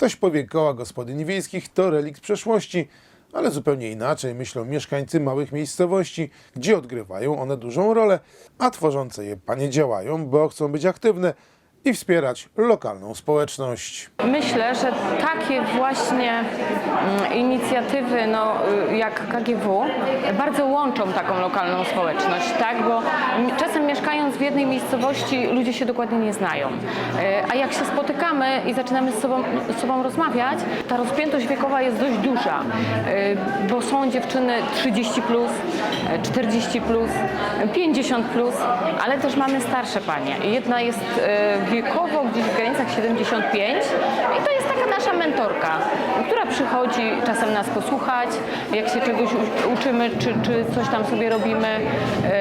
Ktoś powie, koła gospodyń wiejskich to relikt przeszłości, ale zupełnie inaczej myślą mieszkańcy małych miejscowości, gdzie odgrywają one dużą rolę, a tworzące je panie działają, bo chcą być aktywne i wspierać lokalną społeczność. Myślę, że takie właśnie mm, inicjatywy no, y, jak KGW bardzo łączą taką lokalną społeczność, tak? bo m- czasem mieszkając w jednej miejscowości ludzie się dokładnie nie znają. Y, A jak się spotykamy i zaczynamy z sobą, z sobą rozmawiać, ta rozpiętość wiekowa jest dość duża, y, bo są dziewczyny 30, plus, y, 40, plus, 50, plus, ale też mamy starsze panie. Jedna jest wiekowo gdzieś w granicach 75 i to jest taka nasza mentorka, która przychodzi czasem nas posłuchać, jak się czegoś uczymy, czy, czy coś tam sobie robimy.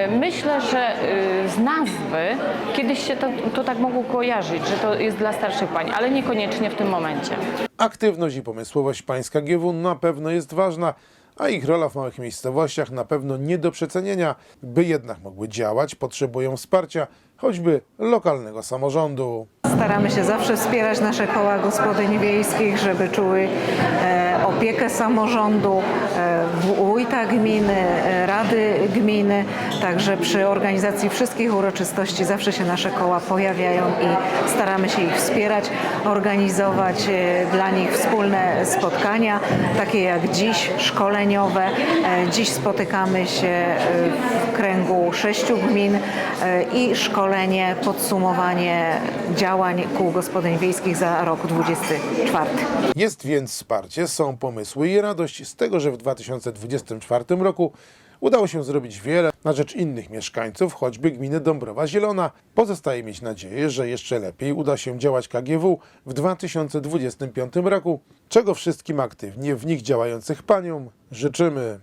Y, Myślę, że y, z nazwy kiedyś się to, to tak mogło kojarzyć, że to jest dla starszych pań, ale niekoniecznie w tym momencie. Aktywność i pomysłowość pańska GW na pewno jest ważna, a ich rola w małych miejscowościach na pewno nie do przecenienia. By jednak mogły działać, potrzebują wsparcia, choćby lokalnego samorządu. Staramy się zawsze wspierać nasze koła gospodyń wiejskich, żeby czuły e, opiekę samorządu, e, wójta gminy, e, rady gminy. Także przy organizacji wszystkich uroczystości zawsze się nasze koła pojawiają i staramy się ich wspierać, organizować dla nich wspólne spotkania, takie jak dziś, szkoleniowe. Dziś spotykamy się w kręgu sześciu gmin i szkolenie, podsumowanie działań kół gospodyń wiejskich za rok 24. Jest więc wsparcie, są pomysły i radość z tego, że w 2024 roku udało się zrobić wiele na rzecz innych mieszkańców, choćby gminy Dąbrowa Zielona. Pozostaje mieć nadzieję, że jeszcze lepiej uda się działać KGW w 2025 roku, czego wszystkim aktywnie w nich działających paniom życzymy.